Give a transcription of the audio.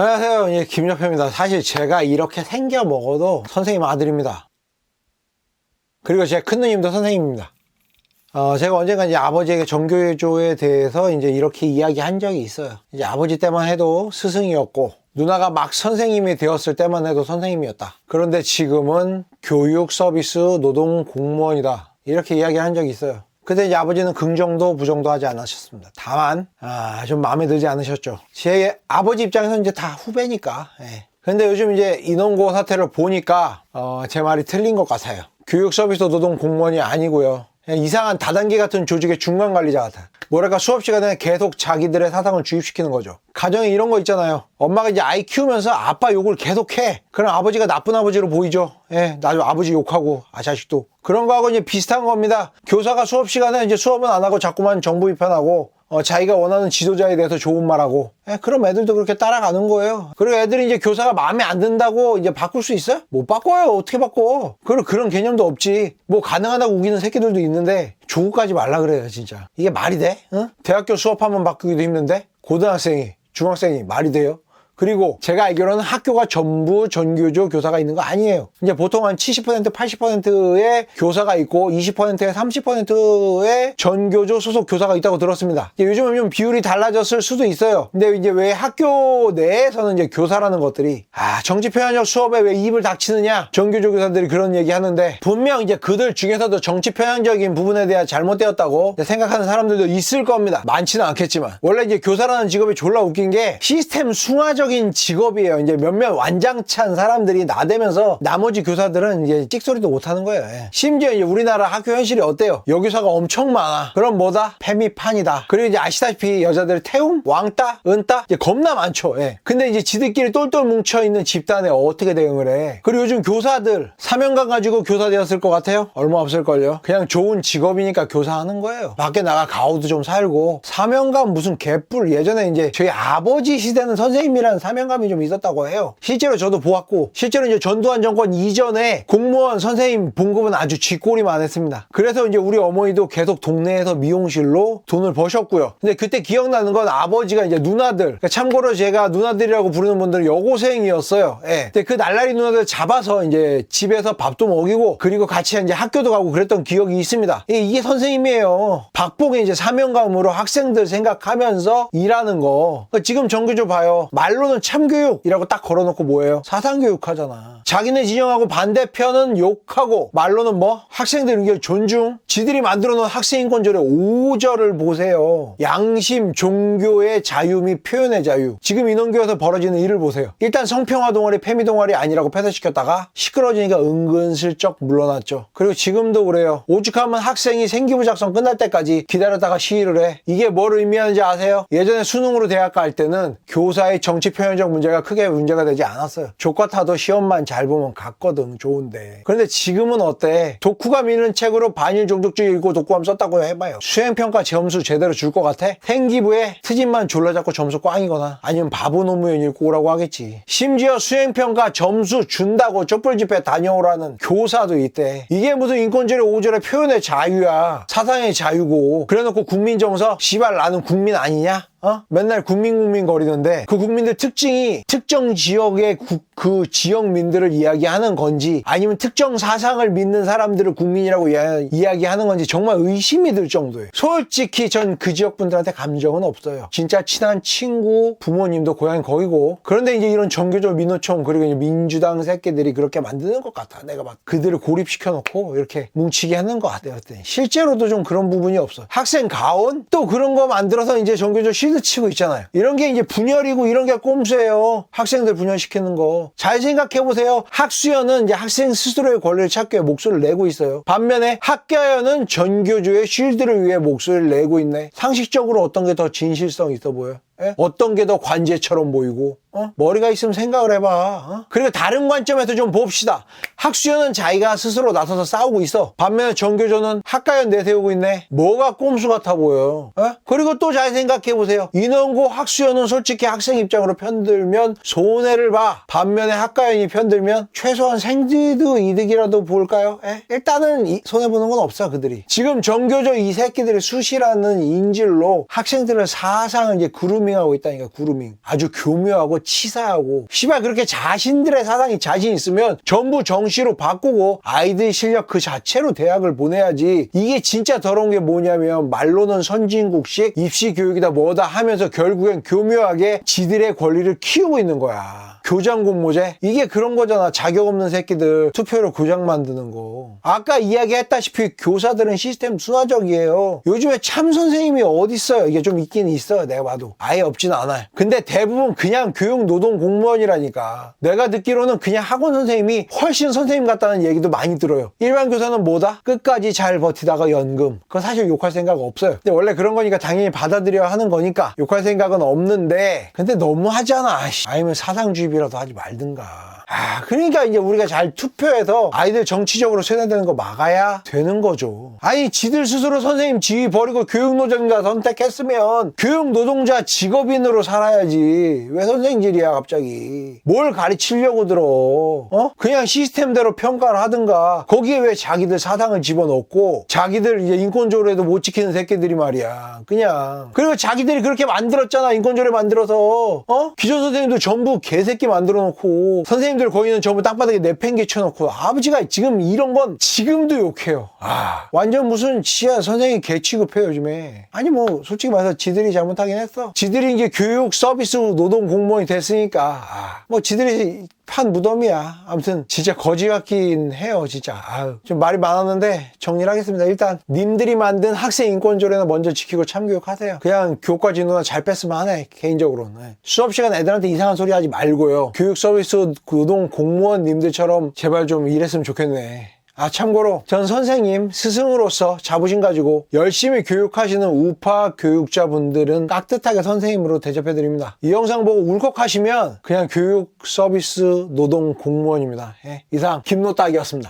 안녕하세요. 예, 김여표입니다. 사실 제가 이렇게 생겨 먹어도 선생님 아들입니다. 그리고 제 큰 누님도 선생님입니다. 어, 제가 언젠가 이제 아버지에게 정교조에 대해서 이제 이렇게 이야기한 적이 있어요. 이제 아버지 때만 해도 스승이었고, 누나가 막 선생님이 되었을 때만 해도 선생님이었다. 그런데 지금은 교육 서비스 노동 공무원이다. 이렇게 이야기한 적이 있어요. 근데 이제 아버지는 긍정도 부정도 하지 않으셨습니다. 다만, 아, 좀 마음에 들지 않으셨죠. 제 아버지 입장에서는 이제 다 후배니까. 예. 근데 요즘 이제 인원고 사태를 보니까, 어, 제 말이 틀린 것 같아요. 교육 서비스 노동 공무원이 아니고요. 이상한 다단계 같은 조직의 중간 관리자 같아. 뭐랄까 수업 시간에 계속 자기들의 사상을 주입시키는 거죠. 가정에 이런 거 있잖아요. 엄마가 이제 아이 키우면서 아빠 욕을 계속해. 그럼 아버지가 나쁜 아버지로 보이죠. 예, 나도 아버지 욕하고 아 자식도 그런 거하고 이제 비슷한 겁니다. 교사가 수업 시간에 이제 수업은 안 하고 자꾸만 정부 비판하고 어, 자기가 원하는 지도자에 대해서 좋은 말하고 예, 그럼 애들도 그렇게 따라가는 거예요. 그리고 애들이 이제 교사가 마음에 안 든다고 이제 바꿀 수 있어요? 못 바꿔요. 어떻게 바꿔? 그런 그런 개념도 없지. 뭐 가능하다고 우기는 새끼들도 있는데 조국까지 말라 그래요, 진짜. 이게 말이 돼? 응? 대학교 수업하면 바꾸기도 힘든데 고등학생이 중학생이 말이 돼요? 그리고 제가 알기로는 학교가 전부 전교조 교사가 있는 거 아니에요. 이제 보통 한 70%, 80%의 교사가 있고 20%에 30%의 전교조 소속 교사가 있다고 들었습니다. 요즘은 좀 비율이 달라졌을 수도 있어요. 근데 이제 왜 학교 내에서는 이제 교사라는 것들이 아 정치 표현력 수업에 왜 입을 닥치느냐 전교조 교사들이 그런 얘기 하는데 분명 이제 그들 중에서도 정치 표현적인 부분에 대한 잘못되었다고 생각하는 사람들도 있을 겁니다. 많지는 않겠지만 원래 이제 교사라는 직업이 졸라 웃긴 게 시스템 숭화적 인 직업이에요. 이제 몇몇 완장찬 사람들이 나대면서 나머지 교사들은 이제 찍소리도 못하는 거예요. 예. 심지어 이제 우리나라 학교 현실이 어때요? 여기서가 엄청 많아. 그럼 뭐다? 페미판이다. 그리고 이제 아시다시피 여자들 태움, 왕따, 은따 이제 겁나 많죠. 예. 근데 이제 지들끼리 똘똘 뭉쳐 있는 집단에 어떻게 대응을 해? 그리고 요즘 교사들 사명감 가지고 교사 되었을 것 같아요? 얼마 없을걸요? 그냥 좋은 직업이니까 교사하는 거예요. 밖에 나가 가오도 좀 살고 사명감 무슨 개뿔 예전에 이제 저희 아버지 시대는 선생님이라는 사명감이 좀 있었다고 해요. 실제로 저도 보았고 실제로 이제 전두환 정권 이전에 공무원 선생님 봉급은 아주 쥐꼬리만 했습니다. 그래서 이제 우리 어머니도 계속 동네에서 미용실로 돈을 버셨고요. 근데 그때 기억나는 건 아버지가 이제 누나들 그러니까 참고로 제가 누나들이라고 부르는 분들은 여고생이었어요. 예. 근데 그 날라리 누나들 잡아서 이제 집에서 밥도 먹이고 그리고 같이 이제 학교도 가고 그랬던 기억이 있습니다. 이- 이게 선생님이에요. 박봉의 이제 사명감으로 학생들 생각하면서 일하는 거. 그러니까 지금 정규조 봐요. 말로 는 참교육이라고 딱 걸어놓고 뭐예요? 사상교육 하잖아. 자기네 진영하고 반대편은 욕하고 말로는 뭐? 학생들 이게 존중? 지들이 만들어 놓은 학생인권절의 5절을 보세요. 양심, 종교의 자유 및 표현의 자유. 지금 인원교에서 벌어지는 일을 보세요. 일단 성평화 동아리, 페미 동아리 아니라고 폐쇄시켰다가 시끄러지니까 은근슬쩍 물러났죠. 그리고 지금도 그래요. 오죽하면 학생이 생기부 작성 끝날 때까지 기다렸다가 시위를 해. 이게 뭘 의미하는지 아세요? 예전에 수능으로 대학 갈 때는 교사의 정치 표현적 문제가 크게 문제가 되지 않았어요. 조과타도 시험만 잘 보면 갔거든 좋은데. 그런데 지금은 어때? 독후가 미는 책으로 반일 종족주의 읽고 독후감 썼다고 해봐요. 수행평가 점수 제대로 줄 것 같아? 생기부에 트집만 졸라 잡고 점수 꽝이거나 아니면 바보 노무현 읽고 오라고 하겠지. 심지어 수행평가 점수 준다고 촛불집회 다녀오라는 교사도 있대. 이게 무슨 인권제로 5절의 표현의 자유야. 사상의 자유고. 그래놓고 국민정서 시발 나는 국민 아니냐? 어? 맨날 국민 국민 거리는데 그 국민들 특징이 특정 지역의 구- 그 지역민들을 이야기하는 건지 아니면 특정 사상을 믿는 사람들을 국민이라고 이야, 이야 기하는 건지 정말 의심이 들 정도예요. 솔직히 전 그 지역 분들한테 감정은 없어요. 진짜 친한 친구, 부모님도 고향이 거기고 그런데 이제 이런 정교조 민노총 그리고 민주당 새끼들이 그렇게 만드는 것 같아. 내가 막 그들을 고립시켜 놓고 이렇게 뭉치게 하는 것 같아요. 실제로도 좀 그런 부분이 없어. 학생 가온 또 그런 거 만들어서 이제 정교조 실드 치고 있잖아요. 이런 게 이제 분열이고 이런 게 꼼수예요. 학생들 분열시키는 거. 잘 생각해 보세요. 학수연은 이제 학생 스스로의 권리를 찾기 위해 목소리를 내고 있어요. 반면에 학교연은 전교조의 쉴드를 위해 목소리를 내고 있네. 상식적으로 어떤 게 더 진실성 있어 보여? 예? 어떤 게 더 관제처럼 보이고 어? 머리가 있으면 생각을 해봐 어? 그리고 다른 관점에서 좀 봅시다 학수연은 자기가 스스로 나서서 싸우고 있어 반면에 정교조는 학가연 내세우고 있네 뭐가 꼼수 같아 보여 어? 그리고 또 잘 생각해 보세요 인원고 학수연은 솔직히 학생 입장으로 편들면 손해를 봐 반면에 학가연이 편들면 최소한 생지드 이득이라도 볼까요? 예? 일단은 이- 손해보는 건 없어 그들이 지금 정교조 이 새끼들의 수시라는 인질로 학생들의 사상을 이제 구름 구루밍하고 있다니까 구루밍. 아주 교묘하고 치사하고. 시발 그렇게 자신들의 사상이 자신 있으면 전부 정시로 바꾸고 아이들 실력 그 자체로 대학을 보내야지. 이게 진짜 더러운 게 뭐냐면 말로는 선진국식 입시 교육이다 뭐다 하면서 결국엔 교묘하게 지들의 권리를 키우고 있는 거야 교장 공모제? 이게 그런 거잖아. 자격 없는 새끼들 투표로 교장 만드는 거. 아까 이야기했다시피 교사들은 시스템 순화적이에요. 요즘에 참 선생님이 어디 있어요? 이게 좀 있긴 있어요. 내가 봐도. 아예 없진 않아요. 근데 대부분 그냥 교육 노동 공무원이라니까. 내가 듣기로는 그냥 학원 선생님이 훨씬 선생님 같다는 얘기도 많이 들어요. 일반 교사는 뭐다? 끝까지 잘 버티다가 연금. 그건 사실 욕할 생각 없어요. 근데 원래 그런 거니까 당연히 받아들여야 하는 거니까 욕할 생각은 없는데 근데 너무 하잖아. 아이씨. 아니면 사상주의 라도 하지 말든가. 아, 그러니까 이제 우리가 잘 투표해서 아이들 정치적으로 세뇌되는 거 막아야 되는 거죠. 아니, 지들 스스로 선생님 지위 버리고 교육노동자 선택했으면 교육노동자 직업인으로 살아야지. 왜 선생질이야, 갑자기. 뭘 가르치려고 들어. 어? 그냥 시스템대로 평가를 하든가. 거기에 왜 자기들 사상을 집어넣고 자기들 이제 인권조례도 못 지키는 새끼들이 말이야. 그냥. 그리고 자기들이 그렇게 만들었잖아. 인권조례 만들어서. 어? 기존 선생님도 전부 개 새끼 만들어 놓고 선생님들 거기는 전부 땅바닥에 내팽개 쳐 놓고 아버지가 지금 이런 건 지금도 욕해요. 아 완전 무슨 지하 선생님 개 취급해 요즘에. 아니 뭐 솔직히 말해서 지들이 잘못하긴 했어. 지들이 이제 교육 서비스 노동 공무원이 됐으니까 아, 뭐 지들이 판 무덤이야. 아무튼 진짜 거지 같긴 해요, 진짜. 아유, 좀 말이 많았는데 정리를 하겠습니다. 일단 님들이 만든 학생 인권 조례는 먼저 지키고 참교육하세요. 그냥 교과 진도나 잘 뺐으면 하네, 개인적으로는. 네. 수업 시간 애들한테 이상한 소리 하지 말고요. 교육 서비스 노동 공무원 님들처럼 제발 좀 일했으면 좋겠네. 아, 참고로 전 선생님, 스승으로서 자부심 가지고 열심히 교육하시는 우파 교육자분들은 깍듯하게 선생님으로 대접해드립니다. 이 영상 보고 울컥하시면 그냥 교육 서비스 노동 공무원입니다. 예, 이상 김노딱이었습니다.